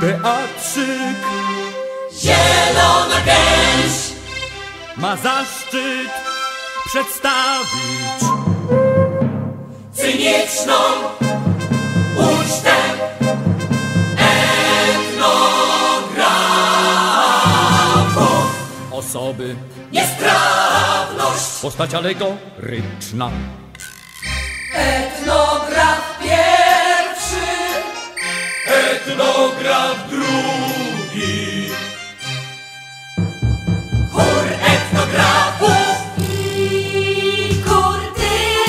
Teatrzyk Zielona gęś ma zaszczyt przedstawić cyniczną ucztę etnografów. osoby, Niesprawność postać alegoryczna. etnograf Etnograf drugi, chór etnografów. I kurtyna.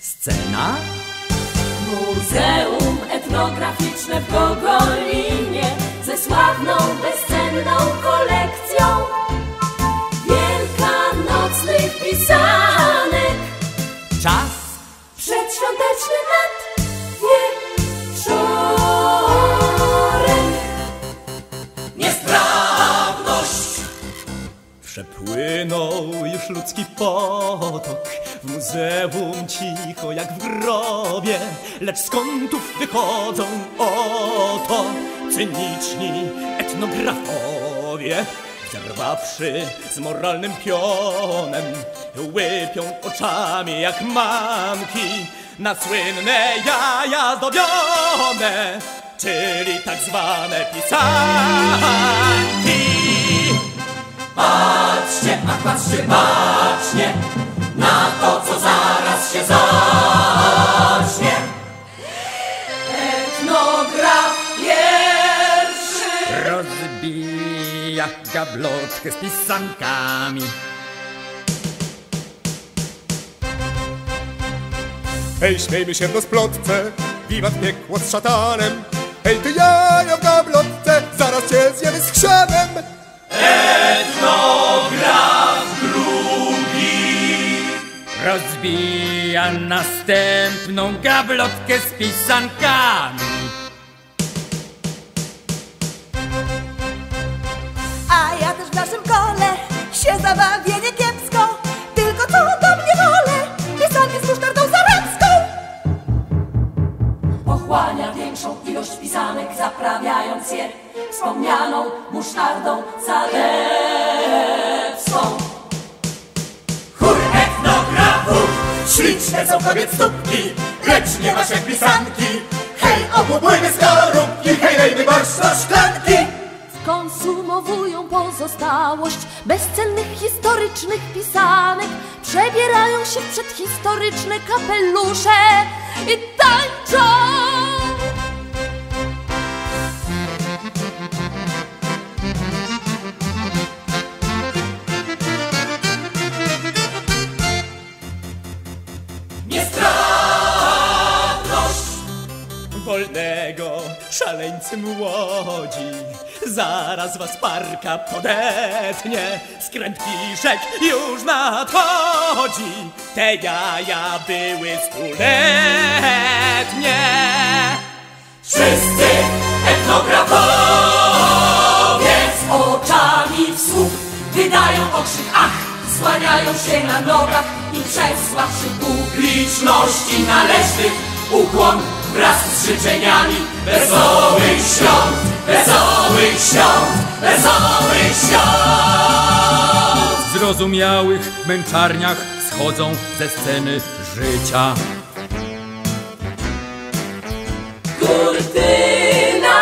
scena, Muzeum etnograficzne w Gogolinie ze sławną, bezcenną Przepłynął już ludzki potok. W muzeum cicho jak w grobie Lecz z kątów wychodzą oto Cyniczni etnografowie. Zerwawszy z moralnym pionem Łypią oczami jak mamki Na słynne jaja zdobione Czyli tak zwane pisanki patrzcie bacznie na to, co zaraz się zacznie. Etnograf pierwszy, rozbija gablotkę z pisankami. Hej, śmiejmy się w rozplotce, wiwat piekło z szatanem. Hej, ty jaja w gablotce, zaraz cię zjemy z chrzanem. Rozbija następną gablotkę z pisankami. A ja też w naszym kole się zabawię nie kiepsko Tylko co do mnie wolę Pisanki z musztardą zaradzką Pochłania większą ilość pisanek, zaprawiając je wspomnianą musztardą zalewską. Śliczne są kobiet stópki, lecz nie masz jak pisanki. Hej, obłupujmy skorupki, hej, lejmy borsz do szklanki. Skonsumowują pozostałość bezcennych historycznych pisanek, przebierają się w przedhistoryczne kapelusze i tańczą. Wolnego szaleńcy młodzi, zaraz was parka podetnie. Skręt kiszek już nadchodzi, te jaja były stuletnie. Wszyscy etnografowie z oczami w słuch wydają okrzyk ach, słaniają się na nogach i przesławszy publiczności należnych ukłon wraz z życzeniami wesołych świąt, wesołych świąt, wesołych świąt. W zrozumiałych męczarniach schodzą ze sceny życia. Kurtyna!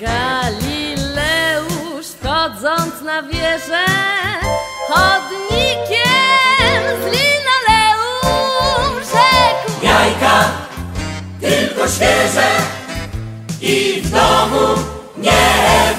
Galileusz wchodząc na wieżę w domu nie